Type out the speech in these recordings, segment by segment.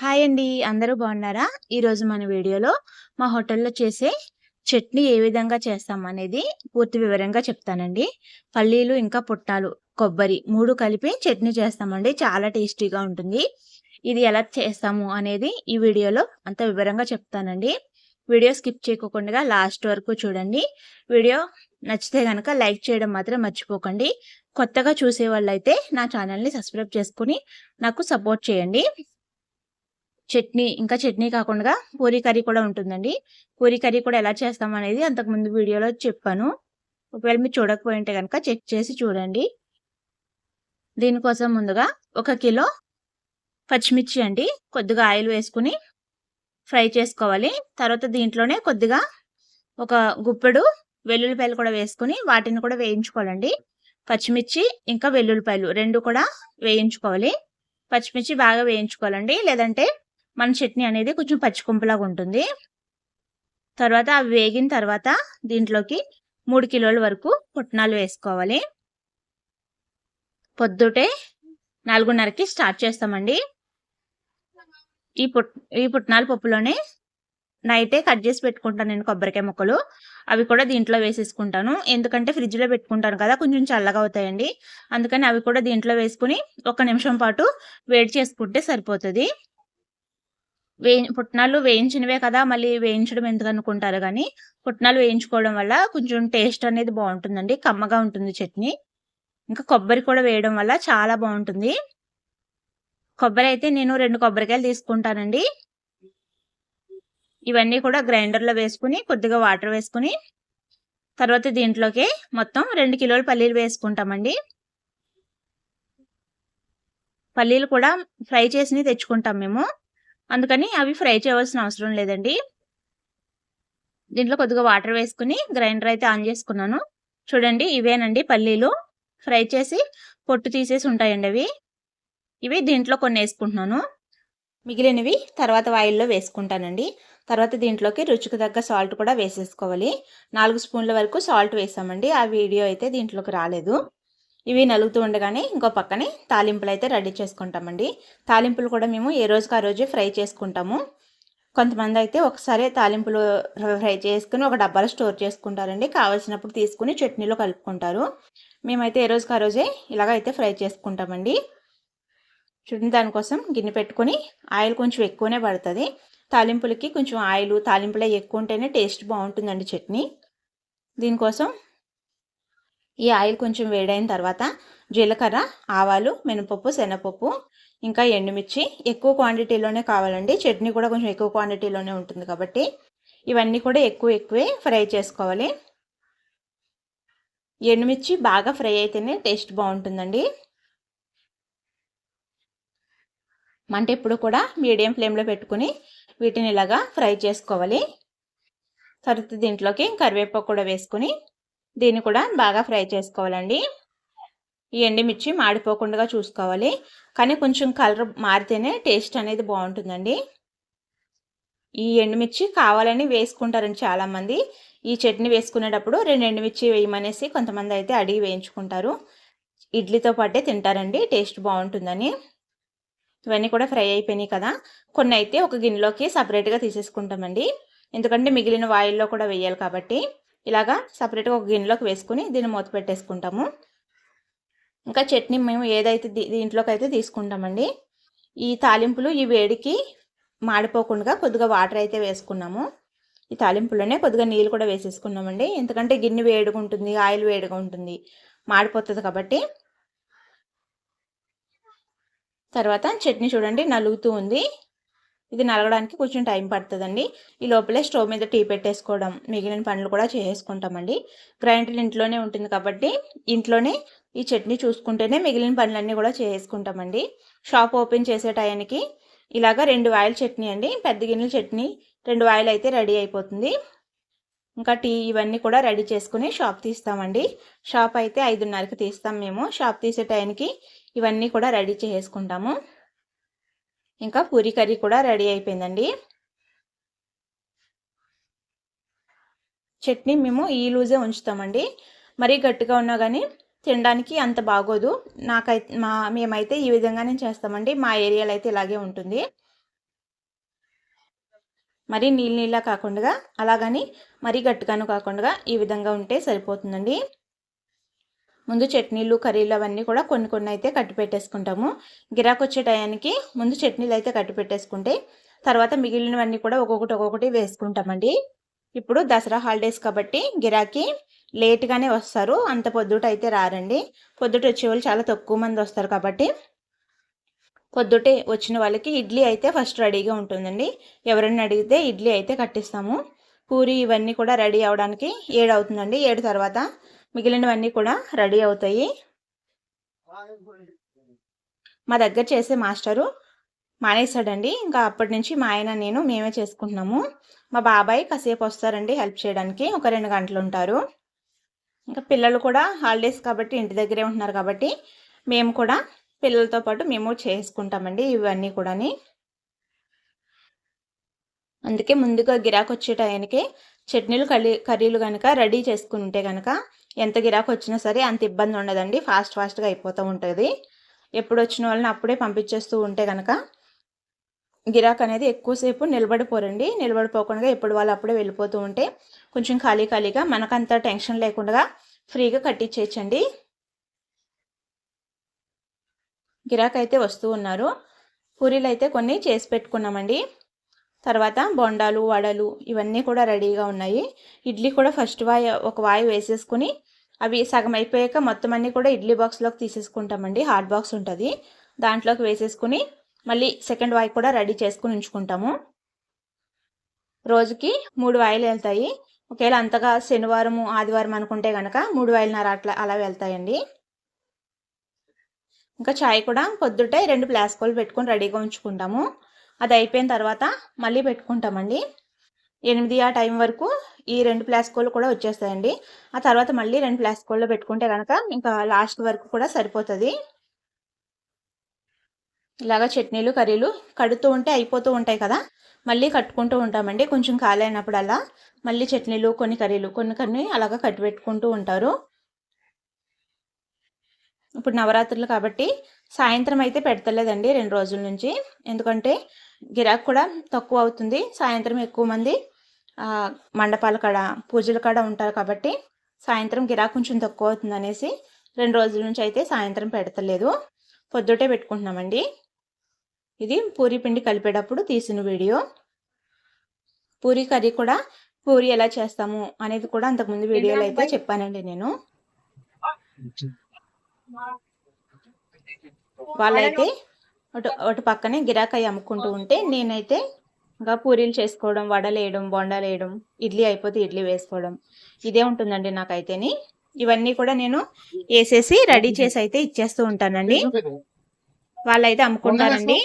Hi అండి అందరూ బాగున్నారా? ఈరోజు మన వీడియోలో మా హోటల్లో చేసే చట్నీ ఏ విధంగా చేస్తాం అనేది పూర్తి వివరంగా చెప్తానండి. పల్లీలు ఇంకా పుట్టాలు కొబ్బరి మూడు కలిపి చట్నీ చేస్తామండి. చాలా టేస్టీగా ఉంటుంది. ఇది ఎలా చేస్తాము అనేది ఈ వీడియోలో అంత వివరంగా చెప్తానండి. వీడియో స్కిప్ చేయకుండా లాస్ట్ వరకు చూడండి. వీడియో నచ్చితే కనుక లైక్ చేయడం మాత్రం మర్చిపోకండి. కొత్తగా చూసే వాళ్ళైతే నా ఛానల్ని సబ్స్క్రైబ్ చేసుకుని నాకు సపోర్ట్ చేయండి. చట్నీ ఇంకా చట్నీ కాకుండా పూరీ కర్రీ కూడా ఉంటుందండి. పూరీ కర్రీ కూడా ఎలా చేస్తాం అనేది అంతకుముందు వీడియోలో చెప్పాను. ఒకవేళ మీరు చూడకపోయింటే కనుక చెక్ చేసి చూడండి. దీనికోసం ముందుగా ఒక కిలో పచ్చిమిర్చి అండి కొద్దిగా ఆయిల్ వేసుకుని ఫ్రై చేసుకోవాలి. తర్వాత దీంట్లోనే కొద్దిగా ఒక గుప్పెడు వెల్లుల్లిపాయలు కూడా వేసుకుని వాటిని కూడా వేయించుకోవాలండి. పచ్చిమిర్చి ఇంకా వెల్లుల్లిపాయలు రెండు కూడా వేయించుకోవాలి. పచ్చిమిర్చి బాగా వేయించుకోవాలండి. లేదంటే మన చట్నీ అనేది కొంచెం పచ్చికొంపులాగా ఉంటుంది. తర్వాత అవి వేగిన తర్వాత దీంట్లోకి మూడు కిలోల వరకు పుట్నాలు వేసుకోవాలి. పొద్దుటే నాలుగున్నరకి స్టార్ట్ చేస్తామండి. ఈ పుట్ ఈ పుట్నాల పప్పులోనే నైటే కట్ చేసి పెట్టుకుంటాను నేను కొబ్బరికాయ ముక్కలు. అవి కూడా దీంట్లో వేసేసుకుంటాను. ఎందుకంటే ఫ్రిడ్జ్లో పెట్టుకుంటాను కదా కొంచెం చల్లగా అవుతాయండి. అందుకని అవి కూడా దీంట్లో వేసుకుని ఒక నిమిషం పాటు వేడి చేసుకుంటే సరిపోతుంది. వేయి పుట్నాలు వేయించినవే కదా మళ్ళీ వేయించడం ఎందుకు అనుకుంటారు? కానీ పుట్నాలు వేయించుకోవడం వల్ల కొంచెం టేస్ట్ అనేది బాగుంటుందండి. కమ్మగా ఉంటుంది చట్నీ. ఇంకా కొబ్బరి కూడా వేయడం వల్ల చాలా బాగుంటుంది. కొబ్బరి అయితే నేను రెండు కొబ్బరికాయలు తీసుకుంటానండి. ఇవన్నీ కూడా గ్రైండర్లో వేసుకుని కొద్దిగా వాటర్ వేసుకుని తర్వాత దీంట్లోకి మొత్తం రెండు కిలోల పల్లీలు వేసుకుంటామండి. పల్లీలు కూడా ఫ్రై చేసి తెచ్చుకుంటాం మేము. అందుకని అవి ఫ్రై చేయవలసిన అవసరం లేదండి. దీంట్లో కొద్దిగా వాటర్ వేసుకుని గ్రైండర్ అయితే ఆన్ చేసుకున్నాను. చూడండి ఇవేనండి పల్లీలు. ఫ్రై చేసి పొట్టు తీసేసి ఉంటాయండి అవి. ఇవి దీంట్లో కొన్ని వేసుకుంటున్నాను. మిగిలినవి తర్వాత ఆయిల్లో వేసుకుంటానండి. తర్వాత దీంట్లోకి రుచికి తగ్గ సాల్ట్ కూడా వేసేసుకోవాలి. నాలుగు స్పూన్ల వరకు సాల్ట్ వేసామండి. ఆ వీడియో అయితే దీంట్లోకి రాలేదు. ఇవి నలుగుతూ ఉండగానే ఇంకో పక్కనే తాలింపులు అయితే రెడీ చేసుకుంటామండి. తాలింపులు కూడా మేము ఏ రోజుకి ఆ రోజు ఫ్రై చేసుకుంటాము. కొంతమంది అయితే ఒకసారి తాలింపులు ఫ్రై చేసుకుని ఒక డబ్బాలో స్టోర్ చేసుకుంటారండి. కావలసినప్పుడు తీసుకుని చట్నీలో కలుపుకుంటారు. మేమైతే ఏ రోజుకి ఆ రోజే ఇలాగ అయితే ఫ్రై చేసుకుంటామండి. చూడండి దానికోసం గిన్నె పెట్టుకొని ఆయిల్ కొంచెం ఎక్కువనే పడుతుంది. తాలింపులకి కొంచెం ఆయిల్ తాలింపులే ఎక్కువ ఉంటేనే టేస్ట్ బాగుంటుందండి చట్నీ. దీనికోసం ఈ ఆయిల్ కొంచెం వేడైన తర్వాత జీలకర్ర ఆవాలు మినపప్పు శనగపప్పు ఇంకా ఎండుమిర్చి. ఎక్కువ క్వాంటిటీలోనే కావాలండి. చట్నీ కూడా కొంచెం ఎక్కువ క్వాంటిటీలోనే ఉంటుంది కాబట్టి ఇవన్నీ కూడా ఎక్కువ ఎక్కువే ఫ్రై చేసుకోవాలి. ఎండుమిర్చి బాగా ఫ్రై అయితేనే టేస్ట్ బాగుంటుందండి. మంట ఎప్పుడు కూడా మీడియం ఫ్లేమ్లో పెట్టుకుని వీటిని ఇలాగా ఫ్రై చేసుకోవాలి. తర్వాత దీంట్లోకి కరివేపాకు కూడా వేసుకుని దీన్ని కూడా బాగా ఫ్రై చేసుకోవాలండి. ఈ ఎండిమిర్చి మాడిపోకుండా చూసుకోవాలి. కానీ కొంచెం కలర్ మారితేనే టేస్ట్ అనేది బాగుంటుందండి. ఈ ఎండుమిర్చి కావాలని వేసుకుంటారండి చాలామంది. ఈ చట్నీ వేసుకునేటప్పుడు రెండు ఎండుమిర్చి వేయమనేసి కొంతమంది అయితే అడిగి వేయించుకుంటారు. ఇడ్లీతో పాటే తింటారండి టేస్ట్ బాగుంటుందని. ఇవన్నీ కూడా ఫ్రై అయిపోయినాయి కదా. కొన్ని అయితే ఒక గిన్నెలోకి సపరేట్గా తీసేసుకుంటామండి. ఎందుకంటే మిగిలిన వాయిల్లో కూడా వేయాలి కాబట్టి. ఇలాగా సపరేట్గా ఒక గిన్నెలోకి వేసుకుని దీన్ని మూత పెట్టేసుకుంటాము. ఇంకా చట్నీ మేము ఏదైతే దీంట్లోకి అయితే తీసుకుంటామండి. ఈ తాలింపులు ఈ వేడికి మాడిపోకుండా కొద్దిగా వాటర్ అయితే వేసుకున్నాము. ఈ తాలింపులోనే కొద్దిగా నీళ్ళు కూడా వేసేసుకున్నామండి. ఎందుకంటే గిన్నె వేడిగా ఉంటుంది ఆయిల్ వేడిగా ఉంటుంది మాడిపోతుంది కాబట్టి. తర్వాత చట్నీ చూడండి నలుగుతూ ఉంది. ఇది నలగడానికి కొంచెం టైం పడుతుందండి. ఈ లోపలే స్టవ్ మీద టీ పెట్టేసుకోవడం మిగిలిన పనులు కూడా చేసుకుంటామండి గ్రైండర్ ఇంట్లోనే ఉంటుంది కాబట్టి ఇంట్లోనే ఈ చట్నీ చూసుకుంటేనే మిగిలిన పనులన్నీ కూడా చేసుకుంటామండి షాప్ ఓపెన్ చేసే టయానికి ఇలాగా రెండు ఆయిల్ చట్నీ అండి. పెద్ద గిన్నెల చట్నీ రెండు ఆయిల్ అయితే రెడీ అయిపోతుంది. ఇంకా టీ ఇవన్నీ కూడా రెడీ చేసుకుని షాప్ తీస్తామండి. షాప్ అయితే ఐదున్నరకి తీస్తాం మేము. షాప్ తీసే టైంకి ఇవన్నీ కూడా రెడీ చేసుకుంటాము ఇంకా పూరి కర్రీ కూడా రెడీ అయిపోయిందండి. చట్నీ మేము ఈ లూజే ఉంచుతామండి. మరీ గట్టిగా ఉన్నా కానీ తినడానికి అంత బాగోదు. నాకైతే మా మేమైతే ఈ విధంగానే చేస్తామండి. మా ఏరియాలో అయితే ఇలాగే ఉంటుంది. మరీ నీళ్ళ నీళ్ళ కాకుండా అలాగని మరీ గట్టిగాను కాకుండా ఈ విధంగా ఉంటే సరిపోతుందండి. ముందు చట్నీలు కర్రీలు అవన్నీ కూడా కొన్ని కొన్ని అయితే కట్టి పెట్టేసుకుంటాము. గిరాకు వచ్చే టయానికి ముందు చట్నీలు అయితే కట్టి పెట్టేసుకుంటే తర్వాత మిగిలినవన్నీ కూడా ఒక్కొక్కటి ఒక్కొక్కటి వేసుకుంటామండి. ఇప్పుడు దసరా హాలిడేస్ కాబట్టి గిరాకీ లేట్గానే వస్తారు అంత పొద్దుట అయితే రారండి. పొద్దుట వచ్చేవాళ్ళు చాలా తక్కువ మంది వస్తారు కాబట్టి పొద్దుటే వచ్చిన వాళ్ళకి ఇడ్లీ అయితే ఫస్ట్ రెడీగా ఉంటుందండి. ఎవరైనా అడిగితే ఇడ్లీ అయితే కట్టిస్తాము. పూరి ఇవన్నీ కూడా రెడీ అవడానికి ఏడు అవుతుందండి ఏడు తర్వాత మిగిలినవన్నీ కూడా రెడీ అవుతాయి. మా దగ్గర చేసే మాస్టరు మానేశాడండి. ఇంకా అప్పటి నుంచి మా ఆయన నేను మేమే చేసుకుంటున్నాము. మా బాబాయ్ కాసేపు వస్తారండి హెల్ప్ చేయడానికి. ఒక రెండు గంటలు ఉంటారు. ఇంకా పిల్లలు కూడా హాలిడేస్ కాబట్టి ఇంటి దగ్గరే ఉంటున్నారు కాబట్టి మేము కూడా పిల్లలతో పాటు మేము చేసుకుంటామండి ఇవన్నీ కూడాని. అందుకే ముందుగా గిరాకొచ్చే టైంకి చట్నీలు కర్రీ కర్రీలు కనుక రెడీ చేసుకుంటే కనుక ఎంత గిరాకు వచ్చినా సరే అంత ఇబ్బంది ఉండదండి. ఫాస్ట్ ఫాస్ట్గా అయిపోతూ ఉంటుంది. ఎప్పుడు వచ్చిన వాళ్ళని అప్పుడే పంపించేస్తూ ఉంటే కనుక గిరాక్ అనేది ఎక్కువసేపు నిలబడిపోరండి. నిలబడిపోకుండా ఎప్పుడు వాళ్ళు అప్పుడే వెళ్ళిపోతూ ఉంటే కొంచెం ఖాళీ ఖాళీగా మనకంత టెన్షన్ లేకుండా ఫ్రీగా కట్టించేయచ్చండి గిరాక్ అయితే వస్తూ ఉన్నారు. పూరీలు అయితే కొన్ని చేసి పెట్టుకున్నామండి. తర్వాత బొండాలు వడలు ఇవన్నీ కూడా రెడీగా ఉన్నాయి. ఇడ్లీ కూడా ఫస్ట్ వాయి ఒక వాయి వేసేసుకుని అవి సగం అయిపోయాక మొత్తం అన్నీ కూడా ఇడ్లీ బాక్స్లోకి తీసేసుకుంటామండి. హాట్ బాక్స్ ఉంటుంది. దాంట్లోకి వేసేసుకుని మళ్ళీ సెకండ్ వాయి కూడా రెడీ చేసుకుని ఉంచుకుంటాము. రోజుకి మూడు వాయిలు వెళ్తాయి. ఒకవేళ అంతగా శనివారము ఆదివారం అనుకుంటే కనుక మూడు వాయిలన్నర అట్లా అలా వెళ్తాయండి. ఇంకా చాయ్ కూడా పొద్దుటే రెండు ప్లాస్కోలు పెట్టుకొని రెడీగా ఉంచుకుంటాము. అది అయిపోయిన తర్వాత మళ్ళీ పెట్టుకుంటామండి. ఎనిమిది ఆ టైం వరకు ఈ రెండు ప్లాస్కోలు కూడా వచ్చేస్తాయండి. ఆ తర్వాత మళ్ళీ రెండు ప్లాస్కోల్లో పెట్టుకుంటే కనుక ఇంకా లాస్ట్ వరకు కూడా సరిపోతుంది. ఇలాగా చట్నీలు కర్రీలు కడుతూ ఉంటే అయిపోతూ ఉంటాయి కదా. మళ్ళీ కట్టుకుంటూ ఉంటామండి కొంచెం ఖాళీ అయినప్పుడల్లా. మళ్ళీ చట్నీలు కొన్ని కర్రీలు కొన్ని కొన్ని అలాగా కట్టి పెట్టుకుంటూ ఉంటారు. ఇప్పుడు నవరాత్రులు కాబట్టి సాయంత్రం అయితే పెడతలేదండి రెండు రోజుల నుంచి. ఎందుకంటే గిరాక్ కూడా తక్కువ అవుతుంది. సాయంత్రం ఎక్కువ మంది మండపాల కాడ పూజల కాడ ఉంటారు కాబట్టి సాయంత్రం గిరాక్ కొంచెం తక్కువ అవుతుంది అనేసి రెండు రోజుల నుంచి అయితే సాయంత్రం పెడతలేదు. పొద్దుటే పెట్టుకుంటున్నామండి. ఇది పూరి పిండి కలిపేటప్పుడు తీసిన వీడియో. పూరి కర్రీ కూడా పూరి ఎలా చేస్తాము అనేది కూడా అంతకుముందు వీడియోలో అయితే చెప్పానండి నేను. వాళ్ళైతే అటు అటు పక్కనే గిరాకాయ అమ్ముకుంటూ ఉంటే నేనైతే ఇంకా పూరీలు చేసుకోవడం వడలేయడం వేయడం వేయడం ఇడ్లీ అయిపోతే ఇడ్లీ వేసుకోవడం. ఇదే ఉంటుందండి నాకైతేని. ఇవన్నీ కూడా నేను వేసేసి రెడీ చేసి అయితే ఇచ్చేస్తూ ఉంటానండి. వాళ్ళైతే అమ్ముకుంటారండి.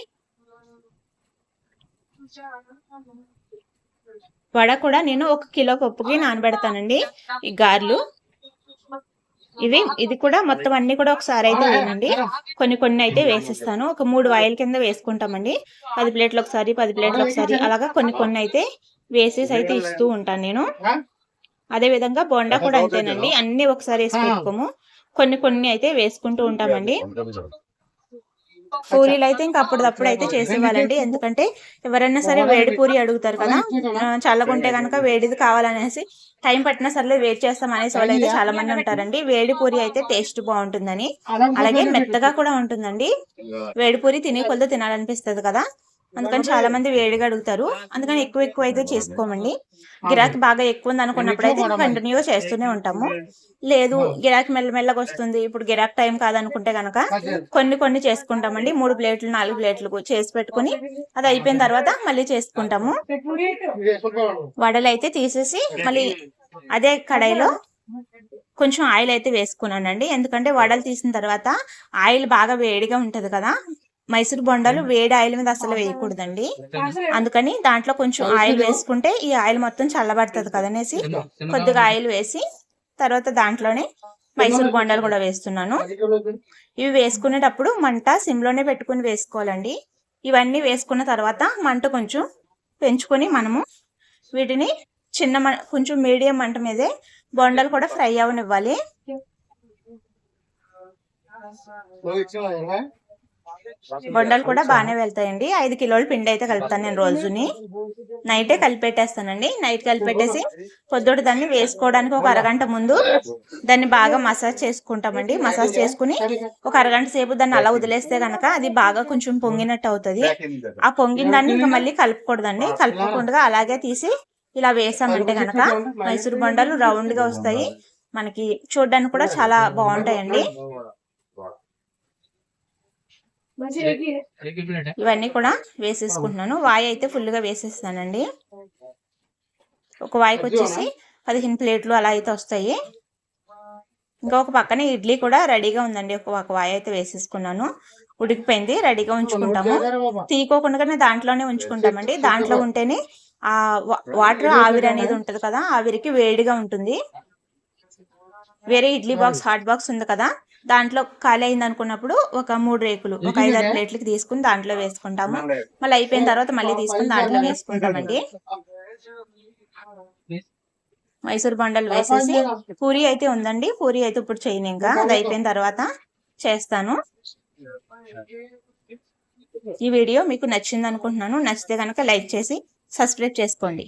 వడ కూడా నేను ఒక కిలో పప్పుకి నానబెడతానండి. ఈ గారెలు. ఇవి ఇది కూడా మొత్తం అన్ని కూడా ఒకసారి అయితే వేయండి కొన్ని కొన్ని అయితే వేసిస్తాను. ఒక మూడు వాయిల్ కింద వేసుకుంటామండి. పది ప్లేట్లు ఒకసారి పది ప్లేట్లు ఒకసారి. అలాగా కొన్ని కొన్ని అయితే వేసేసి అయితే ఇస్తూ ఉంటాను నేను. అదే విధంగా బోండా కూడా అంతేనండి. అన్ని ఒకసారి వేసి పెట్టుకోము. కొన్ని కొన్ని అయితే వేసుకుంటూ ఉంటామండి. పూరీలు అయితే ఇంకా అప్పటిదప్పుడు అయితే చేసేవాళ్ళండి. ఎందుకంటే ఎవరైనా సరే వేడి పూరి అడుగుతారు కదా. చల్లకుంటే కనుక వేడిది కావాలనేసి టైం పట్టినా సరే వెయిట్ చేస్తాం అనేసి వాళ్ళు అయితే చాలా మంది ఉంటారండి. వేడి పూరి అయితే టేస్ట్ బాగుంటుందని. అలాగే మెత్తగా కూడా ఉంటుందండి. వేడి పూరి తినే కొలతో తినాలనిపిస్తుంది కదా. అందుకని చాలా మంది వేడిగా అడుగుతారు. అందుకని ఎక్కువ ఎక్కువ అయితే చేసుకోమండి. గిరాకీ బాగా ఎక్కువ ఉంది అనుకున్నప్పుడు అయితే కంటిన్యూగా చేస్తూనే ఉంటాము. లేదు గిరాకీ మెల్లమెల్లగా వస్తుంది. ఇప్పుడు గిరాకీ టైం కాదనుకుంటే కనుక కొన్ని కొన్ని చేసుకుంటామండి. మూడు ప్లేట్లు నాలుగు ప్లేట్లు చేసి పెట్టుకుని అది అయిపోయిన తర్వాత మళ్ళీ చేసుకుంటాము. వడలు అయితే తీసేసి మళ్ళీ అదే కడాయిలో కొంచెం ఆయిల్ అయితే వేసుకున్నానండి. ఎందుకంటే వడలు తీసిన తర్వాత ఆయిల్ బాగా వేడిగా ఉంటది కదా. మైసూర్ బొండాలు వేడి ఆయిల్ మీద అసలు వేయకూడదండి. అందుకని దాంట్లో కొంచెం ఆయిల్ వేసుకుంటే ఈ ఆయిల్ మొత్తం చల్లబడుతుంది కదనేసి కొద్దిగా ఆయిల్ వేసి తర్వాత దాంట్లోనే మైసూర్ బొండాలు కూడా వేస్తున్నాను. ఇవి వేసుకునేటప్పుడు మంట సిమ్లోనే పెట్టుకుని వేసుకోవాలండి. ఇవన్నీ వేసుకున్న తర్వాత మంట కొంచెం పెంచుకొని మనము వీటిని చిన్న కొంచెం మీడియం మంట మీదే బొండాలు కూడా ఫ్రై అవనివ్వాలి బొండాలు కూడా బాగానే వెళ్తాయండి. ఐదు కిలోల పిండి అయితే కలుపుతాను నేను రోజుని. నైటే కలిపెట్టేస్తానండి. నైట్ కలిపెట్టేసి పొద్దుడు దాన్ని వేసుకోవడానికి ఒక అరగంట ముందు దాన్ని బాగా మసాజ్ చేసుకుంటామండి. మసాజ్ చేసుకుని ఒక అరగంట సేపు దాన్ని అలా వదిలేస్తే గనక అది బాగా కొంచెం పొంగినట్టు అవుతుంది. ఆ పొంగిన దాన్ని ఇంకా మళ్ళీ కలుపుకూడదండి. కలుపుకుండా అలాగే తీసి ఇలా వేసామంటే గనక మైసూర్ బొండాలు రౌండ్గా వస్తాయి. మనకి చూడడానికి కూడా చాలా బాగుంటాయండి. ఇవన్నీ కూడా వేసేసుకుంటున్నాను. వాయి అయితే ఫుల్గా వేసేస్తానండి ఒక వాయికి వచ్చేసి పదిహేను ప్లేట్లు అలా అయితే వస్తాయి. ఇంకా ఒక పక్కన ఇడ్లీ కూడా రెడీగా ఉందండి. ఒక ఒక వాయి అయితే వేసేసుకున్నాను. ఉడికిపోయింది. రెడీగా ఉంచుకుంటాము. తీసుకోకుండా దాంట్లోనే ఉంచుకుంటామండి. దాంట్లో ఉంటేనే ఆ వాటర్ ఆవిరి అనేది ఉంటది కదా ఆవిరికి వేడిగా ఉంటుంది. వేరే ఇడ్లీ బాక్స్ హాట్ బాక్స్ ఉంది కదా దాంట్లో ఖాళీ అయింది అనుకున్నప్పుడు ఒక మూడు రేకులు ఒక ఐదారు ప్లేట్లకి తీసుకుని దాంట్లో వేసుకుంటాము. మళ్ళీ అయిపోయిన తర్వాత మళ్ళీ తీసుకుని దాంట్లో వేసుకుంటామండి. మైసూర్ బండలు వేసేసి పూరి అయితే ఉందండి. పూరి అయితే ఇప్పుడు చేయను ఇంకా. అది అయిపోయిన తర్వాత చేస్తాను. ఈ వీడియో మీకు నచ్చింది అనుకుంటున్నాను. నచ్చితే కనుక లైక్ చేసి సబ్స్క్రైబ్ చేసుకోండి.